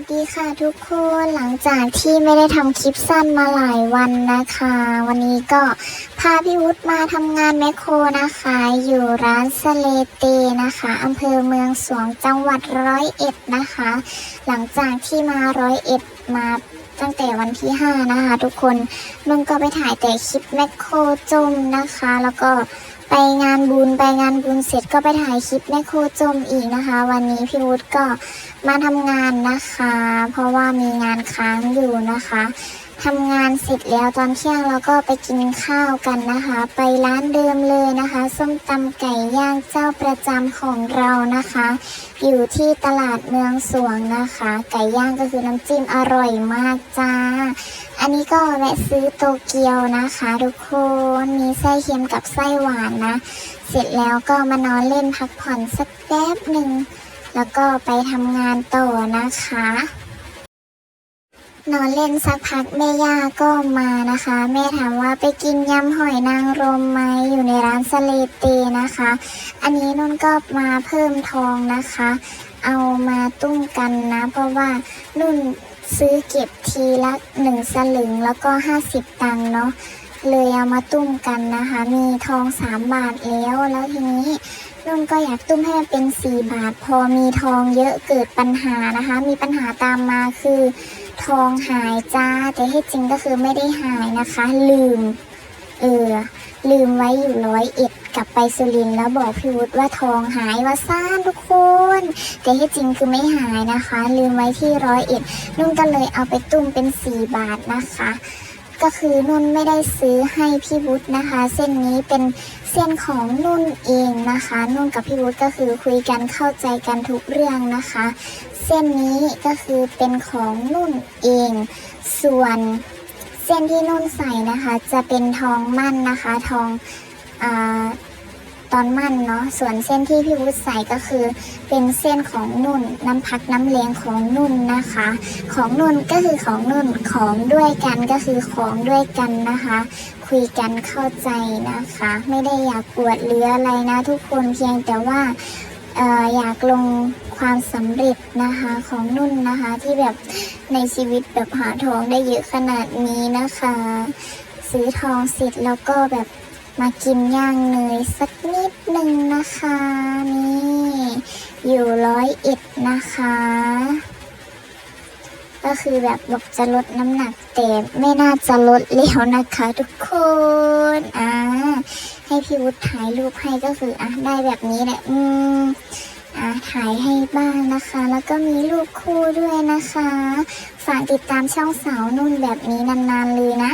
สดีค่ะทุกคนหลังจากที่ไม่ได้ทำคลิปสั้นมาหลายวันนะคะ วันนี้ก็พาพี่วุฒิมาทำงานแมคโครนะคะ อยู่ร้านสเลเตนะคะอำเภอเมืองสวงจังหวัดร้อยเอ็ดนะคะ หลังจากที่มาร้อยเอ็ด มาตั้งแต่วันที่ 5 นะคะทุกคนนุ่นก็ไปถ่ายแต่คลิปแมคโครจมนะคะ แล้วก็ไปงานบุญไปงานบุญเสร็จก็ไปถ่ายคลิปแมคโครจมอีกนะคะ วันนี้พี่วุฒิก็มาทำงานนะคะ เพราะว่ามีงานค้างอยู่นะคะ ทำงานเสร็จแล้วตอนเที่ยงเราก็ไปกินข้าวกันนะคะ ไปร้านเดิมเลยนะคะ ส้มตำไก่ย่างเจ้าประจำของเรานะคะ อยู่ที่ตลาดเมืองสวงนะคะ ไก่ย่างก็คือน้ำจิ้มอร่อยมากจ้า อันนี้ก็แวะซื้อโตเกียวนะคะ ทุกคนมีไส้เค็มกับไส้หวานนะ เสร็จแล้วก็มานอนเล่นพักผ่อนสักแป๊บหนึ่งแล้วก็ไปทำงานต่อนะคะ นอนเล่นสักพักแม่ย่าก็มานะคะ แม่ถามว่าไปกินยำหอยนางรมไหมอยู่ในร้านสเลเตนะคะ อันนี้นุ่นก็มาเพิ่มทองนะคะ เอามาตุ้มกันนะ เพราะว่านุ่นซื้อเก็บทีละหนึ่งสลึงแล้วก็ห้าสิบตังค์เนาะ เลยเอามาตุ้มกันนะคะ มีทองสามบาทแล้วแล้วทีนี้นุ่นก็อยากตุ้มให้มันเป็น4บาท พอมีทองเยอะเกิดปัญหานะคะ มีปัญหาตามมาคือ ทองหายจ้า แต่ที่จริงก็คือไม่ได้หายนะคะ ลืม เออลืมไว้อยู่ร้อยเอ็ดกลับไปสุรินแล้วบอกพี่วุฒิว่าทองหายว่าซ่านทุกคน แต่ที่จริงคือไม่หายนะคะ ลืมไว้ที่ร้อยเอ็ดนุ่นก็เลยเอาไปตุ้มเป็น4บาทนะคะ ก็คือนุ่นไม่ได้ซื้อให้พี่วุฒินะคะ เส้นนี้เป็นเส้นของนุ่นเองนะคะ นุ่นกับพี่วุฒิก็คือคุยกันเข้าใจกันทุกเรื่องนะคะ เส้นนี้ก็คือเป็นของนุ่นเอง ส่วนเส้นที่นุ่นใส่นะคะ จะเป็นทองมั่นนะคะทองอา ตอนมั่นเนาะส่วนเส้นที่พี่วุฒิใส่ก็คือเป็นเส้นของนุ่นน้ำพักน้ำเลี้ยงของนุ่นนะคะ ของนุ่นก็คือของนุ่นของด้วยกันก็คือของด้วยกันนะคะ คุยกันเข้าใจนะคะ ไม่ได้อยากปวดหรืออะไรนะ ทุกคนเพียงแต่ว่าอออยากลงความสำเร็จนะคะของนุ่นนะคะที่แบบในชีวิตแบบหาทองได้เยอะขนาดนี้นะคะ ซื้อทองเสร็จแล้วก็แบบ มากินย่างเนยสักนิดหนึ่งนะคะนี่อยู่ร้อยเอ็ดนะคะ ก็คือแบบบอกจะลดน้ำหนักแต่ไม่น่าจะลดแล้วนะคะทุกคนอ่าให้พี่วุฒิถ่ายรูปให้ก็คืออะได้แบบนี้แหละอืมอ่าถ่ายให้บ้างนะคะ แล้วก็มีรูปคู่ด้วยนะคะ ฝากติดตามช่องสาวนุ่นแบบนี้นานๆเลยนะ